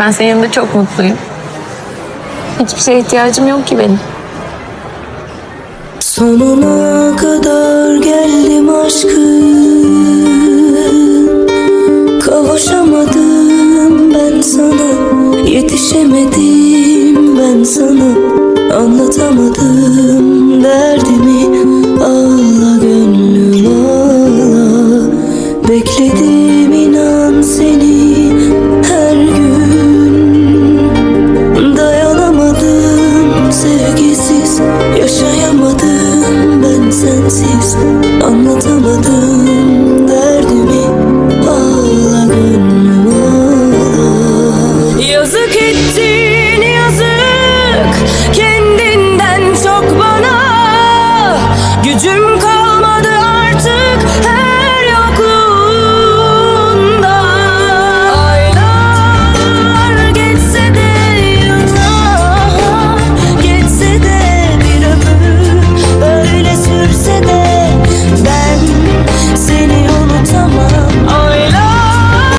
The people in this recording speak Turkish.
Ben senin yanında çok mutluyum. Hiçbir şeye ihtiyacım yok ki benim. Sonuna kadar geldim aşkın Kavuşamadım ben sana. Yetişemedim ben sana. Anlatamadım derdimi. Ağla gönlüm ağla. Bekledim inan seni. sensiz anlatamadım derdimi. Ağla gönlüm ağla. Yazık ettin yazık. Kendinden çok bana. Gücüm kalmadı